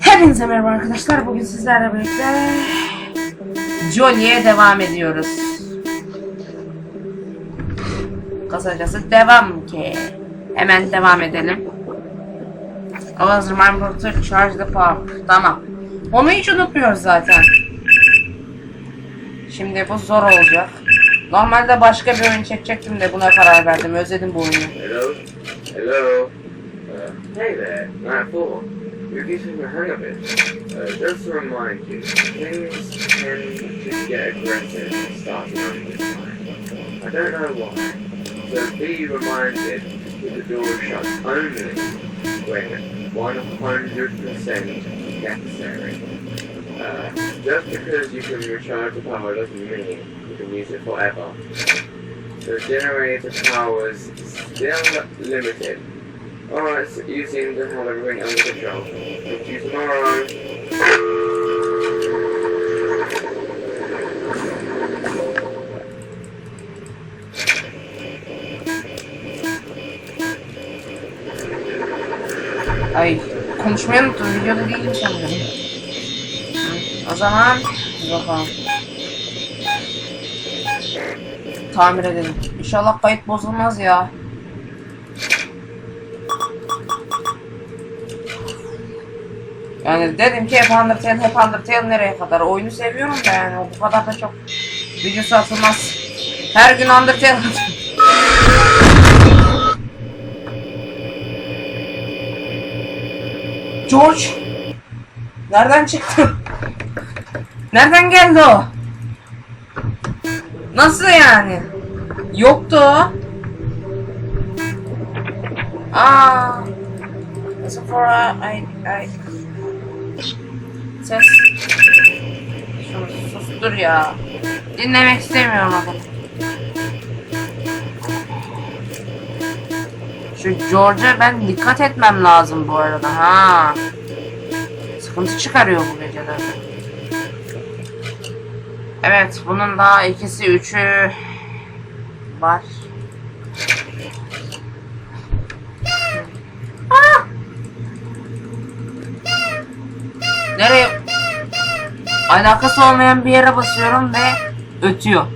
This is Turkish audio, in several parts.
Hepinize merhaba arkadaşlar. Bugün sizlerle birlikte Jolie'ye devam ediyoruz. Kısacası devam ki. Hemen devam edelim. I was remembered to charge the pump. Tamam. Onu hiç unutmuyoruz zaten. Şimdi bu zor olacak. Normalde başka bir oyun çekecektim de buna karar verdim. Özledim bu oyunu. Hello? Hello? Hey there, Night 4. You're getting the hang of it. Uh, just to remind you, things tend to get aggressive starting up this time. I don't know why. So be reminded that the door shut only when 100% necessary. Uh, just because you can recharge the power doesn't mean you can use it forever. The generator power is still limited. Alright, so you seem to have everything under control. Talk to you tomorrow. Ay konuşmayı unuttum. Videoda değilim sanırım. O zaman bakalım. Tamir edelim. İnşallah kayıt bozulmaz ya. Yani dedim ki hep Undertale, hep Undertale nereye kadar? Oyunu seviyorum da yani o bu kadar da çok videosu atılmaz. Her gün Undertale George! Nereden çıktın? Nereden geldi o? Nasıl yani? Yoktu o. Aa. Sephora, ay, ay. Ses. Şunu sustur ya. Dinlemek istemiyorum adamı. Şu George'a ben dikkat etmem lazım bu arada ha. Sıkıntı çıkarıyor bu gecelerde. Evet bunun daha ikisi üçü var. Nereye? Alakası olmayan bir yere basıyorum ve ötüyor.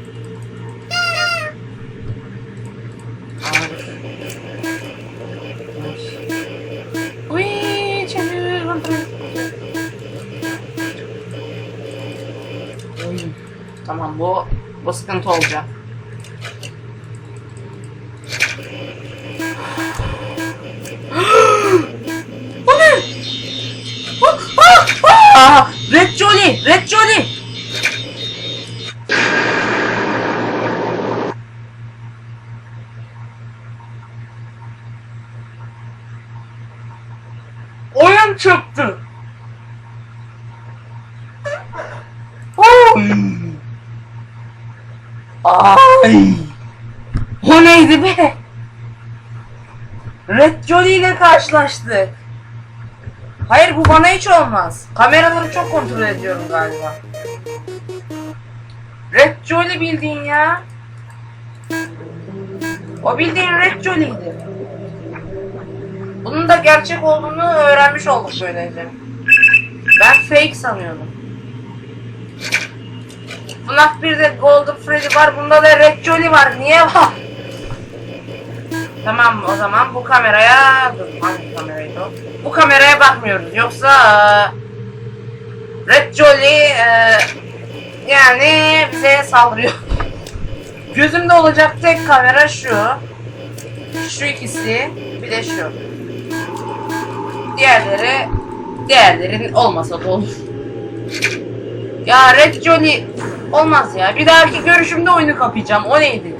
Tamam bu bu sıkıntı olacak. Red Jolly! Red Jolly! Oyun çöktü. Ay. O neydi be? Red Jolly ile karşılaştık. Hayır bu bana hiç olmaz. Kameraları çok kontrol ediyorum galiba. Red Jolly bildiğin ya. O bildiğin Red Jolly'ydi. Bunun da gerçek olduğunu öğrenmiş olduk böylece. Ben fake sanıyordum. FNAF 1'de Golden Freddy var, bunda da Red Jolly var. Niye var? Tamam o zaman bu kameraya... Dur hangi kameraydı o? Bu kameraya bakmıyoruz. Yoksa... Red Jolly... eee, yani bize saldırıyor. Gözümde olacak tek kamera şu. Şu ikisi. Bir de şu. Diğerleri diğerlerin olmasa da olur. Ya Red Jolly olmaz ya. Bir dahaki görüşümde oyunu kapayacağım. O neydi?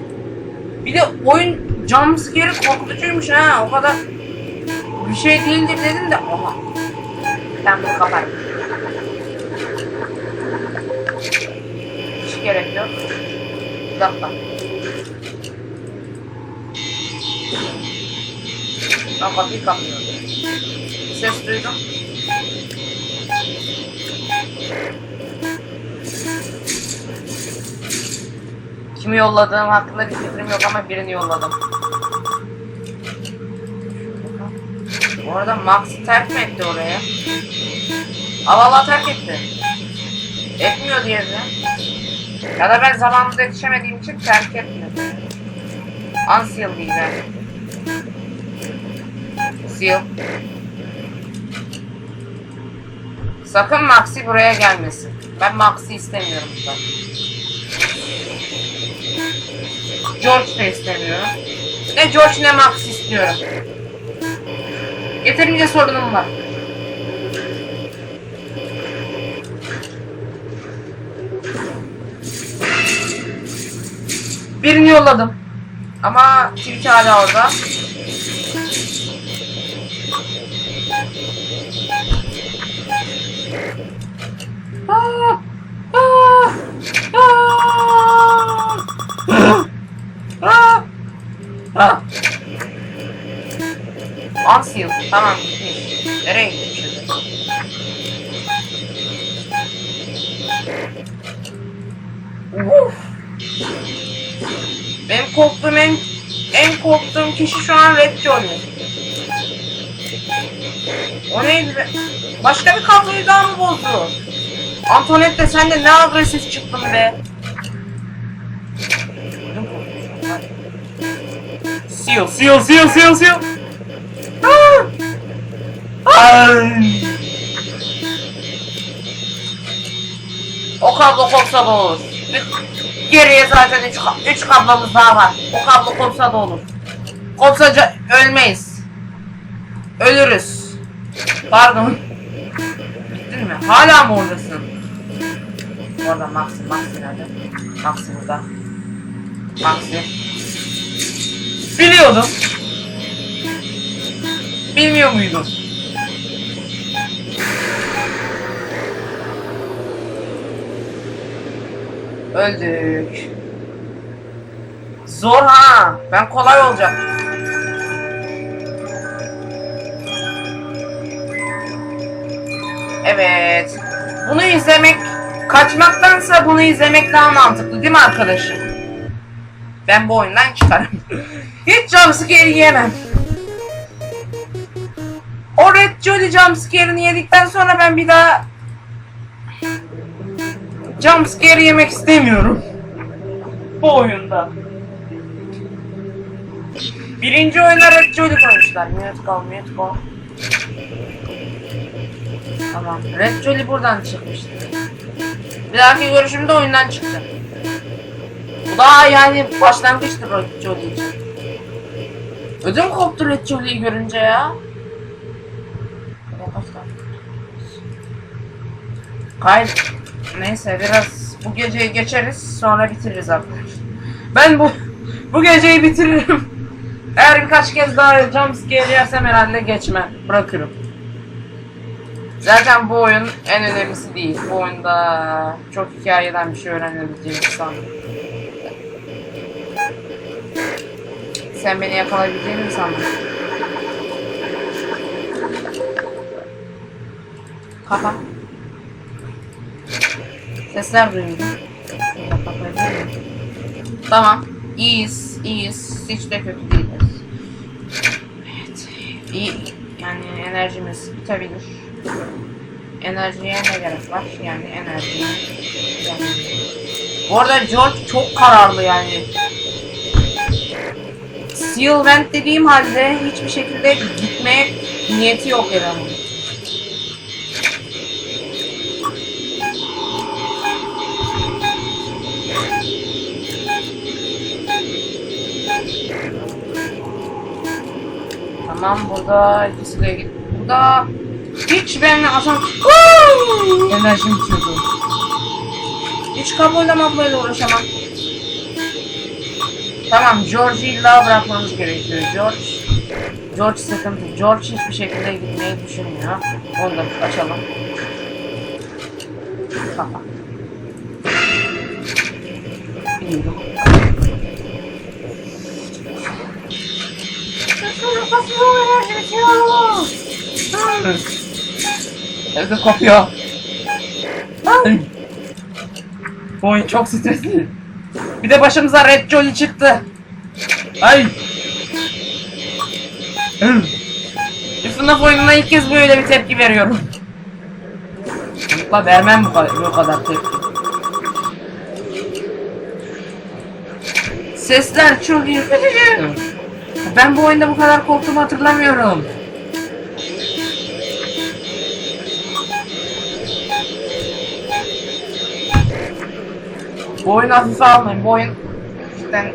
Bir de oyun jumpscare'ı korkutucuymuş ha. O kadar bir şey değildir dedim de. Oha. Ben bunu kaparım. Hiç gerek yok. Bir dakika. Ben kapıyı kapıyorum. Ses duydum. Kimi yolladığım hakkında bir fikrim yok ama birini yolladım. Bu arada Max terk mi etti oraya? Aa valla terk etti. Etmiyor diye de. Ya da ben zamanında yetişemediğim için terk etmedi. Unseal değil yani. Seal. Sakın Maxi buraya gelmesin. Ben Maxi istemiyorum burada. George de istemiyorum. Ne George ne Max istiyorum. Yeterince sorunum var. Birini yolladım. Ama Twitch hala orada. Ah! Ah! Ah! Ah! Unsealed. Tamam gitmiş. Nereye gitmiş? Uf. Benim korktuğum en, en korktuğum kişi şu an Red Johnny. O neydi be? Başka bir kabloyu daha mı bozdu? Antoinette sen de ne agresif çıktın be. Seal, seal, seal, seal, seal. Ah! Ay! O kablo kopsa da olur. Geriye zaten 3 üç kablomuz daha var. O kablo kopsa da olur. Kopsa ca- ölmeyiz. Ölürüz. Pardon. Gittin mi? Hala mı oradasın? Orada Maxi, Maxi nerede? Maxi burada. Maxi. Biliyordum. Bilmiyor muydun? Öldük. Zor ha. Ben kolay olacak. Evet. Bunu izlemek kaçmaktansa bunu izlemek daha mantıklı değil mi arkadaşım? Ben bu oyundan çıkarım. Hiç jumpscare yiyemem. O Red Jolly jumpscare'ını yedikten sonra ben bir daha jumpscare yemek istemiyorum. Bu oyunda. Birinci oyuna Red Jolly koymuşlar. Mute call. Tamam. Red Jolly buradan çıkmıştı. Bir dahaki görüşümde oyundan çıktı. Bu da yani başlangıçtır Red Jolly için. Ödüm koptu Red Jolly'yi görünce ya. Kayıt. Neyse biraz bu geceyi geçeriz sonra bitiririz arkadaşlar. Ben bu bu geceyi bitiririm. Eğer birkaç kez daha jumpscare yersem herhalde geçme. Bırakırım. Zaten bu oyun en önemlisi değil. Bu oyunda çok hikayeden bir şey öğrenebileceğimizi sandım. Sen beni yakalayabileceğini mi sandın? Kapa. Sesler miyim? Tamam. İyiyiz, iyiyiz. Hiç de kötü değiliz. Evet. İyi. Yani enerjimiz bitebilir. Enerjiye ne gerek var? Yani enerjiye... Yani... Bu arada George çok kararlı yani. Seal vent dediğim halde hiçbir şekilde gitmeye niyeti yok adamın. Tamam burada ikisi de git. Burada hiç benimle asan enerjim bitiyordu. Hiç kabloyla mabloyla uğraşamam. Tamam George'u illa bırakmamız gerekiyor. George George sıkıntı. George hiçbir şekilde gitmeyi düşünmüyor. Onu da açalım. Kapa. Biliyorum. Evde kopuyor. Oyun çok stresli. Bir de başımıza Red Jolly çıktı. Ay. FNAF oyununa ilk kez böyle bir tepki veriyorum. Çocuklar vermem bu kadar, bu kadar tepki. Sesler çok ürkütücü. Ben bu oyunda bu kadar korktuğumu hatırlamıyorum. Bu oyunu hafife almayın. Bu oyun cidden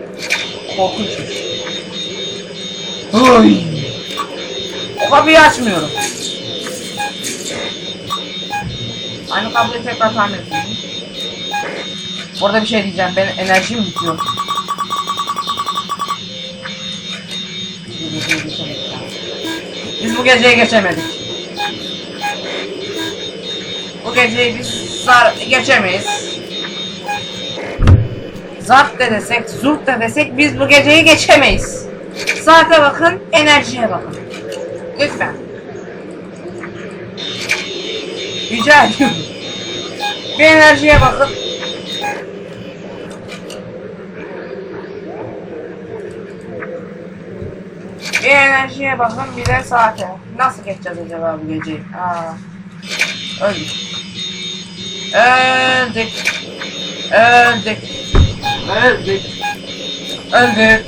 korkunç. Oy. O kapıyı açmıyorum. Aynı kabloyu tekrar tamir edeyim. Orada bir şey diyeceğim. Ben enerjim bitiyor. Biz bu geceyi geçemedik. Bu geceyi biz geçemeyiz. Zart da desek, zurt da desek biz bu geceyi geçemeyiz. Saate bakın, enerjiye bakın. Lütfen. Rica. Bir enerjiye bakın. Bir enerjiye bakın, bir de saate. Nasıl geçeceğiz acaba bu geceyi? Aa. Öldük. Öldük. Öldük. Öldük. Öldük.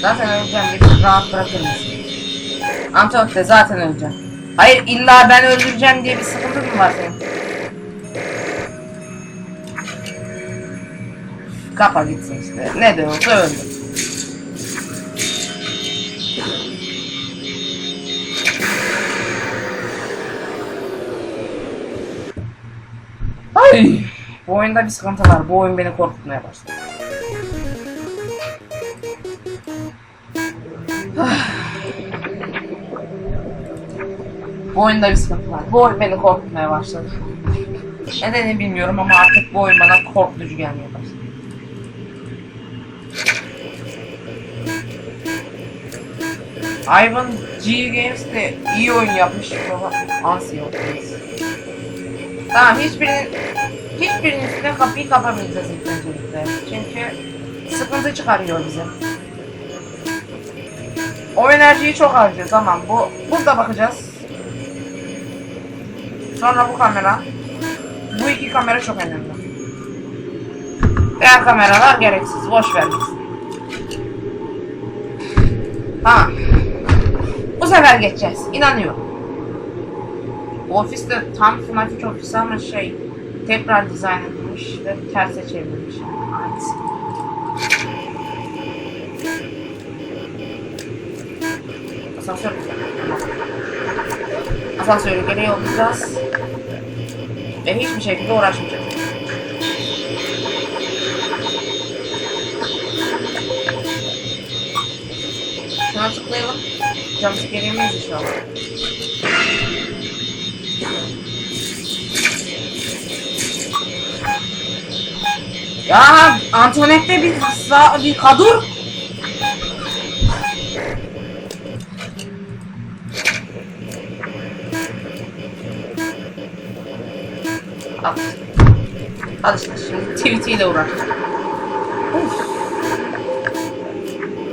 Zaten öleceğim. Bir rahat bırakır mısın? Antonio zaten öleceğim. Hayır illa ben öldüreceğim diye bir sıkıntı mı var senin? Kapa gitsin işte. Ne de olsa öldü. Bu oyunda bir sıkıntı var. Bu oyun beni korkutmaya başladı. Bu oyunda bir sıkıntı var. Bu oyun beni korkutmaya başladı. Nedenini bilmiyorum ama artık bu oyun bana korkutucu gelmeye başladı. Ivan G Games de iyi oyun yapmış ama Ansi. Tamam hiçbirinin hiçbirinin üstüne kapıyı kapamayacağız ilk öncelikle. Çünkü sıkıntı çıkarıyor bize. O enerjiyi çok harcıyor tamam bu burada bakacağız. Sonra bu kamera. Bu iki kamera çok önemli. Diğer kameralar gereksiz. Boş ver. Tamam. Bu sefer geçeceğiz. İnanıyorum. Bu ofis de tam 3 ofisi ama şey tekrar dizayn edilmiş ve terse çevrilmiş. Aynısı. Asansör. Asansörü geri yollayacağız. Ve hiçbir şekilde uğraşmayacağız. Şuna tıklayalım. Jumpscare yemeyiz inşallah. Ya Antoinette bir sağ bir kadur. Al. Al işte şimdi tweet ile uğraş.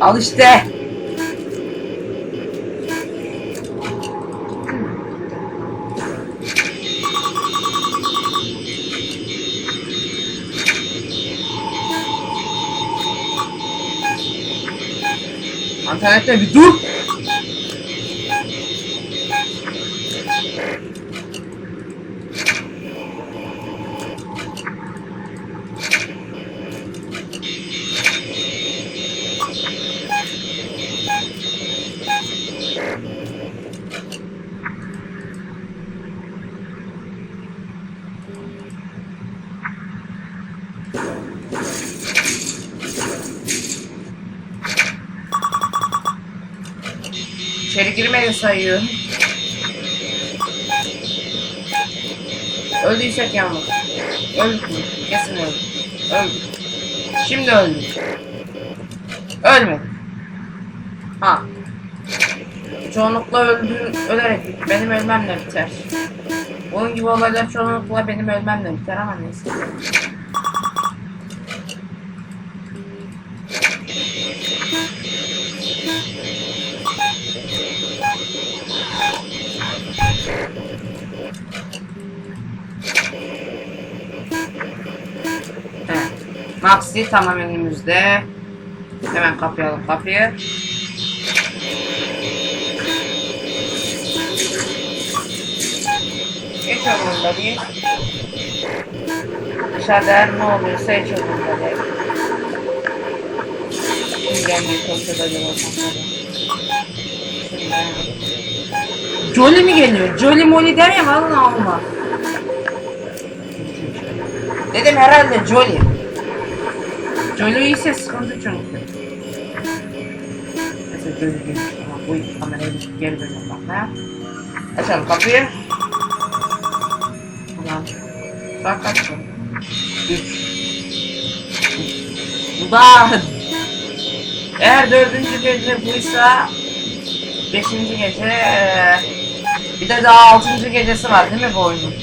Al işte. İnternette bir dur. İçeri girmedi sayıyor. Öldüysek yandık. Öldük mü? Kesin öldük. Öldük. Şimdi öldük. Ölmedik. Ha. Çoğunlukla öldüğün, ölerek benim ölmemle biter. Onun gibi olaylar çoğunlukla benim ölmemle biter ama neyse. Maxi tamam önümüzde. Hemen kapayalım kapıyı. Hiç umurumda değil. Dışarıda ne oluyorsa hiç umurumda değil. Kim gelmeye çalışıyor. Jolly mi geliyor? Jolly Molly der ya valla olma. Dedim herhalde Jolly. Jolly ise sıkıntı çünkü. Mesela değil. Ama bu kamerayı geri dönüyorum bak ne? Açalım kapıyı. Ulan. Saat kaç? Üç. Ulan. Eğer dördüncü gece buysa beşinci gece bir de daha altıncı gecesi var değil mi bu oyunun?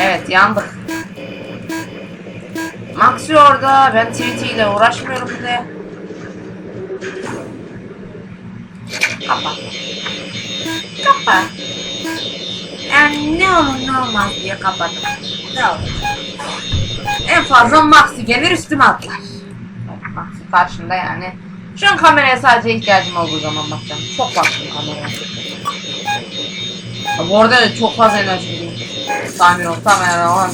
Evet yandık. Maxi orada ben TNT ile uğraşmıyorum bile. Kapa. Kapa. Yani ne olur ne olmaz diye kapadım. Ne olur. En fazla Maxi gelir üstüme atlar. Maxi karşında yani. Şu an kameraya sadece ihtiyacım olduğu zaman bakacağım. Çok baktım kameraya. Ha, Bu arada çok fazla enerji değil. Tamir ol, tamir ol,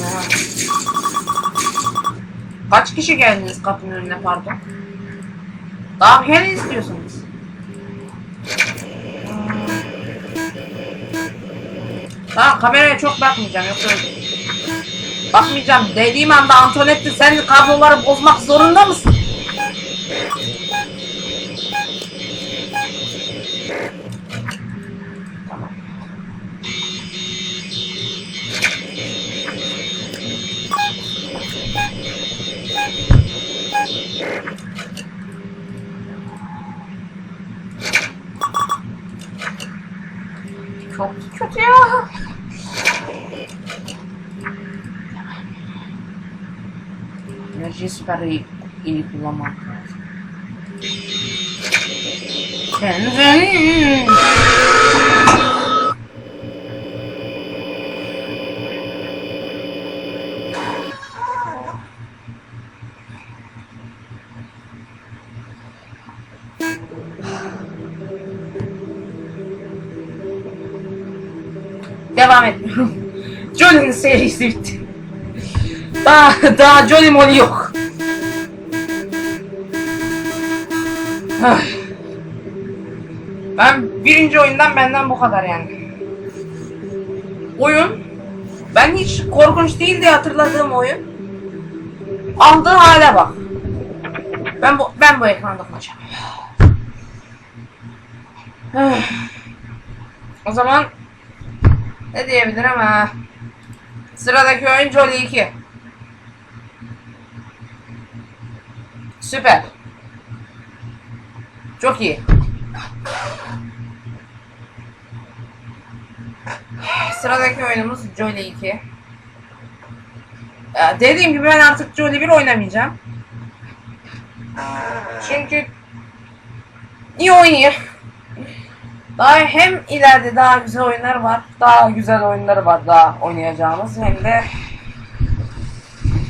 Kaç kişi geldiniz kapının önüne pardon? Daha ne istiyorsunuz? Tamam kameraya çok bakmayacağım yoksa Bakmayacağım dediğim anda Antonetti sen kabloları bozmak zorunda mısın? Süper iyi, iyi kullanmak lazım. Devam et. Johnny'nin serisi bitti. Daha, daha Johnny Molly yok. Ben birinci oyundan benden bu kadar yani. Oyun ben hiç korkunç değil diye hatırladığım oyun. Aldığı hale bak. Ben bu ben bu ekranda kalacağım. O zaman ne diyebilirim ha? Sıradaki oyun Jolly 2. Süper. Çok iyi. Sıradaki oyunumuz Jolly 2. Ya dediğim gibi ben artık Jolly 1 oynamayacağım. Çünkü iyi oynuyor. Daha hem ileride daha güzel oyunlar var. Daha güzel oyunları var daha oynayacağımız. Hem de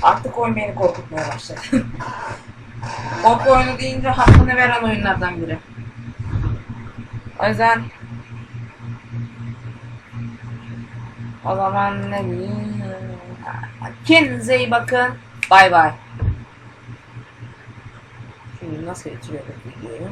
artık oyun beni korkutmaya başladı. Korku oyunu deyince hakkını veren oyunlardan biri. O yüzden o zaman ne diyeyim? Kendinize iyi bakın. Bay bay. Şimdi nasıl bitiriyorum videoyu?